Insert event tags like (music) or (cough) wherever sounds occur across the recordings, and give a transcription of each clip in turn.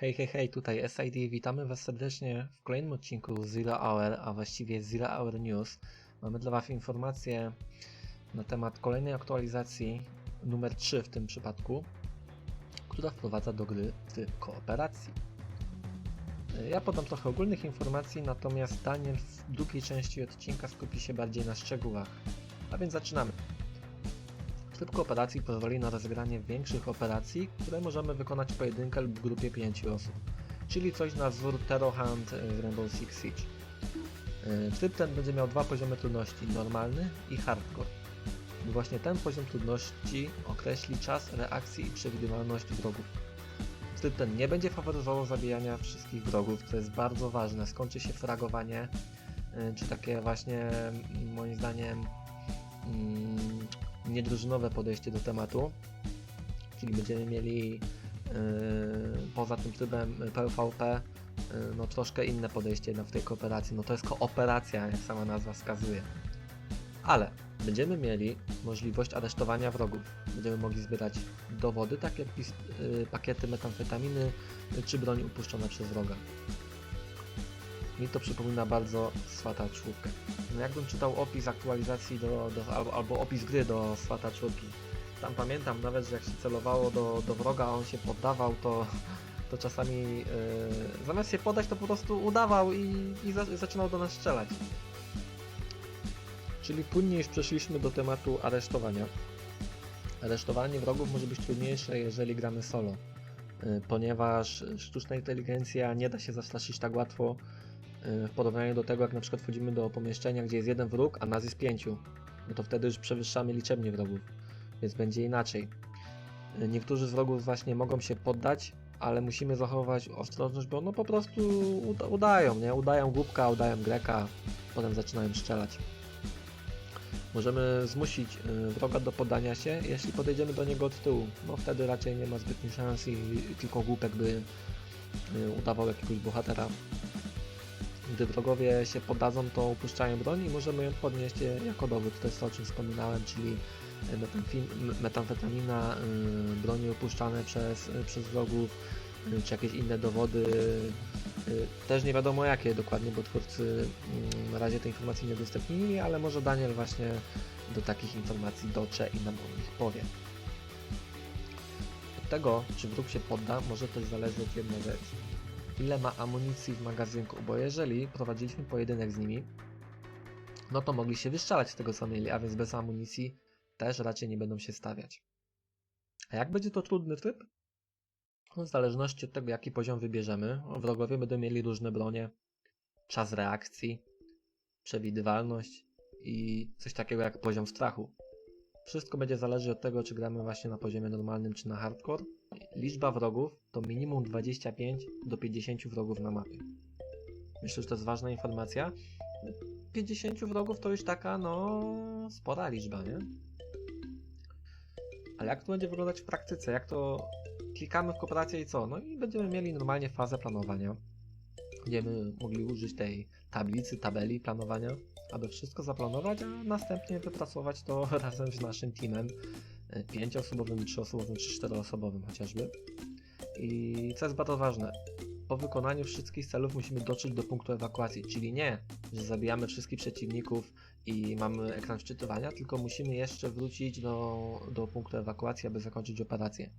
Hej, hej, hej, tutaj SID, witamy Was serdecznie w kolejnym odcinku Zero Hour, a właściwie Zero Hour News. Mamy dla Was informacje na temat kolejnej aktualizacji, numer 3 w tym przypadku, która wprowadza do gry tryb kooperacji. Ja podam trochę ogólnych informacji, natomiast Daniel w drugiej części odcinka skupi się bardziej na szczegółach. A więc zaczynamy. Tryb kooperacji pozwoli na rozegranie większych operacji, które możemy wykonać w pojedynkę lub grupie 5 osób, czyli coś na wzór Terror Hunt w Rainbow Six Siege. Yy, Tryb ten będzie miał dwa poziomy trudności, normalny i hardcore. Właśnie ten poziom trudności określi czas reakcji i przewidywalność wrogów. Tryb ten nie będzie faworyzował zabijania wszystkich wrogów, co jest bardzo ważne. Skończy się fragowanie, yy, czy takie właśnie moim zdaniem mm, niedrużynowe podejście do tematu, czyli będziemy mieli yy, poza tym trybem PvP yy, no troszkę inne podejście no, w tej kooperacji. No to jest kooperacja, jak sama nazwa wskazuje. Ale będziemy mieli możliwość aresztowania wrogów. Będziemy mogli zbierać dowody, tak jak yy, pakiety metamfetaminy czy broń upuszczona przez wroga. Mi to przypomina bardzo Swata czwórkę. No jakbym czytał opis aktualizacji do, do, albo, albo opis gry do Swata czwórki. Tam pamiętam nawet, że jak się celowało do, do wroga, a on się poddawał, to, to czasami yy, zamiast się podać, to po prostu udawał i, i za, zaczynał do nas strzelać. Czyli płynnie już przeszliśmy do tematu aresztowania. Aresztowanie wrogów może być trudniejsze, jeżeli gramy solo, yy, ponieważ sztuczna inteligencja nie da się zastraszyć tak łatwo w porównaniu do tego, jak na przykład wchodzimy do pomieszczenia, gdzie jest jeden wróg, a nas jest pięciu. No to wtedy już przewyższamy liczebnie wrogów, więc będzie inaczej. Yy, Niektórzy z wrogów właśnie mogą się poddać, ale musimy zachować ostrożność, bo no po prostu uda udają, nie? Udają głupka, udają greka, potem zaczynają strzelać. Możemy zmusić y, wroga do poddania się, jeśli podejdziemy do niego od tyłu. No wtedy raczej nie ma zbytnich szans i tylko głupek by y, udawał jakiegoś bohatera. Gdy wrogowie się poddadzą, to upuszczają broń i możemy ją podnieść y, jako dowód. To jest to, o czym wspominałem, czyli metamfin- metamfetamina, y, broni upuszczane przez, przez wrogów, czy jakieś inne dowody. Też nie wiadomo jakie dokładnie, bo twórcy mm, na razie te informacji nie udostępnili, ale może Daniel właśnie do takich informacji dotrze i nam o nich powie. Od tego, czy wróg się podda, może też zależeć jedna rzecz. Ile ma amunicji w magazynku, bo jeżeli prowadziliśmy pojedynek z nimi, no to mogli się wyszczalać z tego co mieli, a więc bez amunicji też raczej nie będą się stawiać. A jak będzie to trudny tryb? No, w zależności od tego, jaki poziom wybierzemy, wrogowie będą mieli różne bronie, czas reakcji, przewidywalność i coś takiego jak poziom strachu. Wszystko będzie zależeć od tego, czy gramy właśnie na poziomie normalnym, czy na hardcore. Liczba wrogów to minimum 25 do 50 wrogów na mapie. Myślę, że to jest ważna informacja. 50 wrogów to już taka, no, spora liczba, nie? Ale jak to będzie wyglądać w praktyce? Jak to klikamy w kooperację i co? No i będziemy mieli normalnie fazę planowania. Będziemy mogli użyć tej tablicy, tabeli planowania, aby wszystko zaplanować, a następnie wypracować to (laughs) razem z naszym teamem y, pięcioosobowym, trzyosobowym czy czteroosobowym chociażby. I co jest bardzo ważne, po wykonaniu wszystkich celów musimy dotrzeć do punktu ewakuacji, czyli nie, że zabijamy wszystkich przeciwników i mamy ekran wczytywania, tylko musimy jeszcze wrócić do, do punktu ewakuacji, aby zakończyć operację.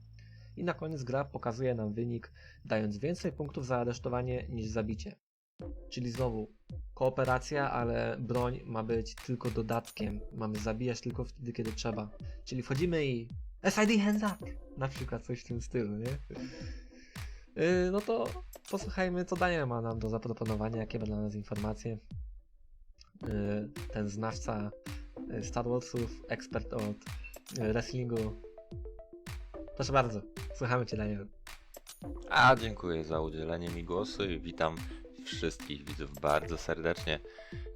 I na koniec gra pokazuje nam wynik, dając więcej punktów za aresztowanie niż zabicie. Czyli znowu kooperacja, ale broń ma być tylko dodatkiem. Mamy zabijać tylko wtedy, kiedy trzeba. Czyli wchodzimy i SID hands up! Na przykład coś w tym stylu, nie? Yy, no to posłuchajmy, co Daniel ma nam do zaproponowania, jakie ma dla nas informacje. Yy, ten znawca yy, Star Warsów, ekspert od yy, wrestlingu. Proszę bardzo, słuchamy Cię, Daniel. A, dziękuję za udzielenie mi głosu i witam wszystkich widzów bardzo serdecznie.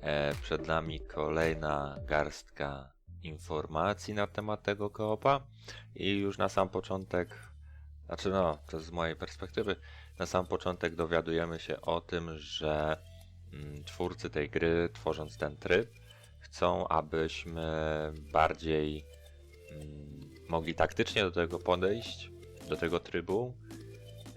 E, przed nami kolejna garstka informacji na temat tego koopa i już na sam początek, znaczy no, to z mojej perspektywy, na sam początek dowiadujemy się o tym, że mm, twórcy tej gry, tworząc ten tryb, chcą, abyśmy bardziej mogli taktycznie do tego podejść, do tego trybu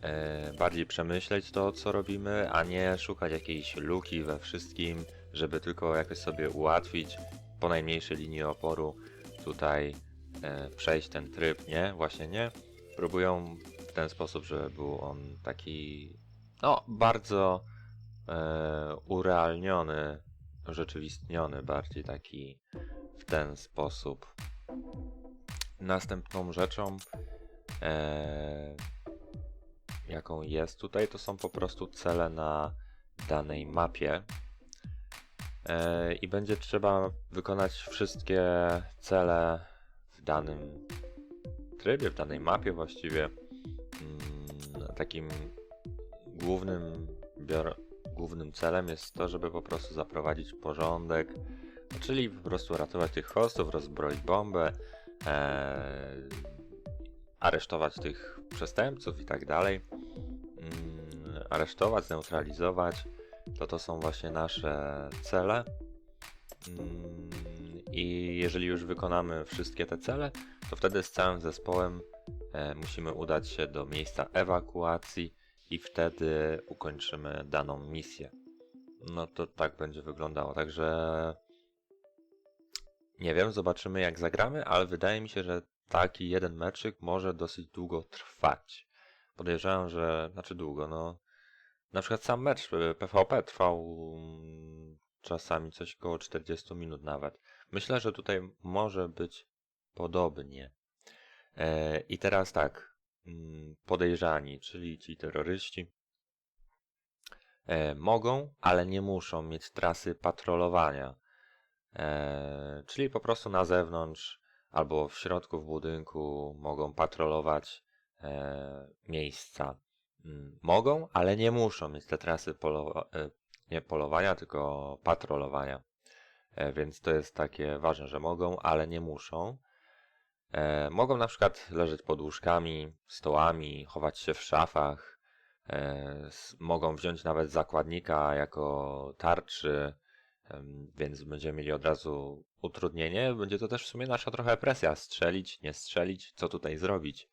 e, bardziej przemyśleć to, co robimy, a nie szukać jakiejś luki we wszystkim, żeby tylko jakoś sobie ułatwić po najmniejszej linii oporu tutaj e, przejść ten tryb, nie? Właśnie nie. Próbują w ten sposób, żeby był on taki, no, bardzo e, urealniony, urzeczywistniony, bardziej taki w ten sposób. Następną rzeczą, e, jaką jest tutaj, to są po prostu cele na danej mapie. E, I będzie trzeba wykonać wszystkie cele w danym trybie, w danej mapie właściwie. Mm, Takim głównym, bior- głównym celem jest to, żeby po prostu zaprowadzić porządek, czyli po prostu ratować tych hostów, rozbroić bombę, e, aresztować tych przestępców i tak dalej. Mm, aresztować, zneutralizować. To to są właśnie nasze cele. Mm, I jeżeli już wykonamy wszystkie te cele, to wtedy z całym zespołem e, musimy udać się do miejsca ewakuacji i wtedy ukończymy daną misję. No to tak będzie wyglądało. Także nie wiem, zobaczymy jak zagramy, ale wydaje mi się, że taki jeden meczyk może dosyć długo trwać. Podejrzewam, że znaczy długo, no na przykład sam mecz PvP trwał mm, czasami coś około 40 minut nawet. Myślę, że tutaj może być podobnie. E, I teraz tak, mm, podejrzani, czyli ci terroryści, e, mogą, ale nie muszą mieć trasy patrolowania. E, czyli po prostu na zewnątrz albo w środku w budynku mogą patrolować e, miejsca. Mm, Mogą, ale nie muszą mieć te trasy polo, e, nie polowania, tylko patrolowania. Więc to jest takie ważne, że mogą, ale nie muszą. Mogą na przykład leżeć pod łóżkami, stołami, chować się w szafach. Mogą wziąć nawet zakładnika jako tarczy, więc będziemy mieli od razu utrudnienie. Będzie to też w sumie nasza trochę presja. Strzelić, nie strzelić, co tutaj zrobić.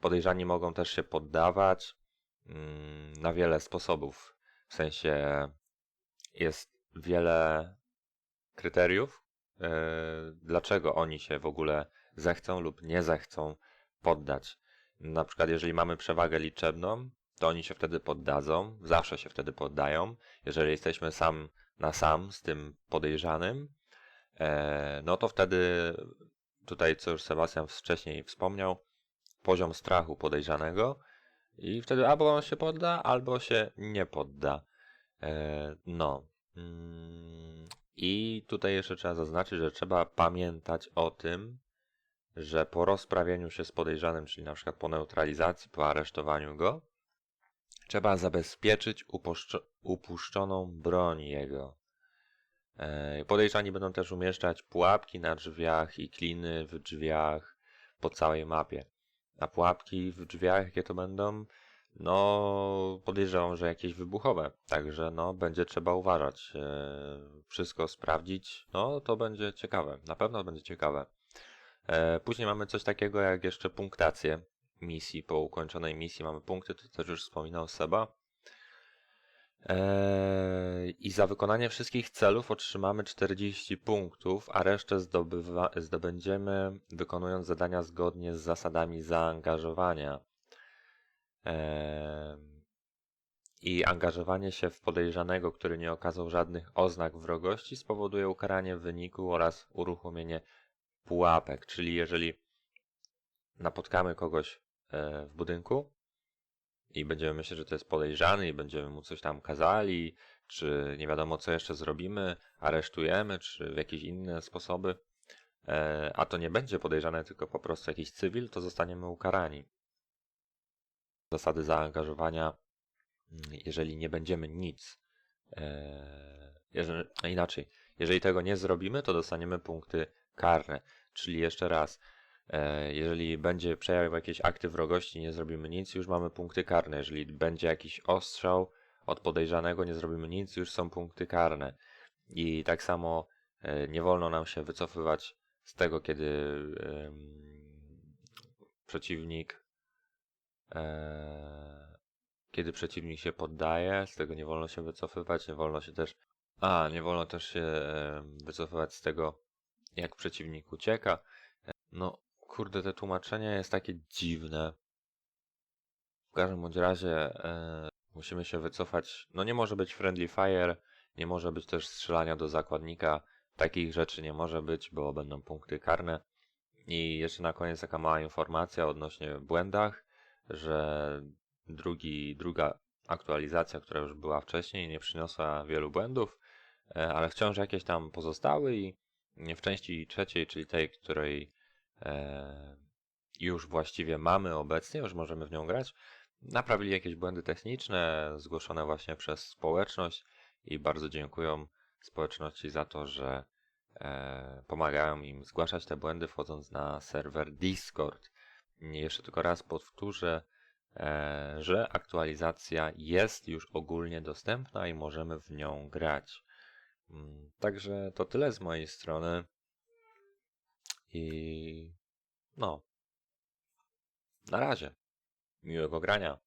Podejrzani mogą też się poddawać mm, na wiele sposobów. W sensie jest wiele kryteriów, e, dlaczego oni się w ogóle zechcą lub nie zechcą poddać. Na przykład, jeżeli mamy przewagę liczebną, to oni się wtedy poddadzą, zawsze się wtedy poddają. Jeżeli jesteśmy sam na sam z tym podejrzanym, e, no to wtedy, tutaj co już Sebastian wcześniej wspomniał, poziom strachu podejrzanego i wtedy albo on się podda, albo się nie podda. E, no. Mm, I tutaj jeszcze trzeba zaznaczyć, że trzeba pamiętać o tym, że po rozprawieniu się z podejrzanym, czyli na przykład po neutralizacji, po aresztowaniu go, trzeba zabezpieczyć upuszczo- upuszczoną broń jego. E, Podejrzani będą też umieszczać pułapki na drzwiach i kliny w drzwiach po całej mapie. A pułapki w drzwiach, jakie to będą? No, podejrzewam, że jakieś wybuchowe. Także no, będzie trzeba uważać. E, wszystko sprawdzić. No, to będzie ciekawe. Na pewno będzie ciekawe. E, później mamy coś takiego jak jeszcze punktację misji. Po ukończonej misji mamy punkty, to też już wspominał Seba. Eee, I za wykonanie wszystkich celów otrzymamy 40 punktów, a resztę zdobywa, zdobędziemy wykonując zadania zgodnie z zasadami zaangażowania. Eee, I angażowanie się w podejrzanego, który nie okazał żadnych oznak wrogości, spowoduje ukaranie wyniku oraz uruchomienie pułapek. Czyli jeżeli napotkamy kogoś w budynku, i będziemy myśleć, że to jest podejrzany i będziemy mu coś tam kazali, czy nie wiadomo co jeszcze zrobimy, aresztujemy, czy w jakieś inne sposoby, e, a to nie będzie podejrzane, tylko po prostu jakiś cywil, to zostaniemy ukarani. Zasady zaangażowania, mm, jeżeli nie będziemy nic, e, jeżeli, inaczej, jeżeli tego nie zrobimy, to dostaniemy punkty karne. Czyli jeszcze raz, E, Jeżeli będzie przejawiał jakieś akty wrogości, nie zrobimy nic, już mamy punkty karne. Jeżeli będzie jakiś ostrzał od podejrzanego, nie zrobimy nic, już są punkty karne. I tak samo e, nie wolno nam się wycofywać z tego, kiedy przeciwnik e, kiedy przeciwnik się poddaje, z tego nie wolno się wycofywać, nie wolno się też, a nie wolno też się e, wycofywać z tego, jak przeciwnik ucieka. E, No, kurde, te tłumaczenie jest takie dziwne. W każdym bądź razie e, musimy się wycofać. No nie może być friendly fire, nie może być też strzelania do zakładnika. Takich rzeczy nie może być, bo będą punkty karne. I jeszcze na koniec taka mała informacja odnośnie błędach, że drugi, druga aktualizacja, która już była wcześniej, nie przyniosła wielu błędów, e, ale wciąż jakieś tam pozostały i w części trzeciej, czyli tej, której już właściwie mamy obecnie, już możemy w nią grać, naprawili jakieś błędy techniczne zgłoszone właśnie przez społeczność i bardzo dziękuję społeczności za to, że e, pomagają im zgłaszać te błędy wchodząc na serwer Discord. Jeszcze tylko raz powtórzę, e, że aktualizacja jest już ogólnie dostępna i możemy w nią grać. Mm, Także to tyle z mojej strony. I no. Na razie. Miłego grania.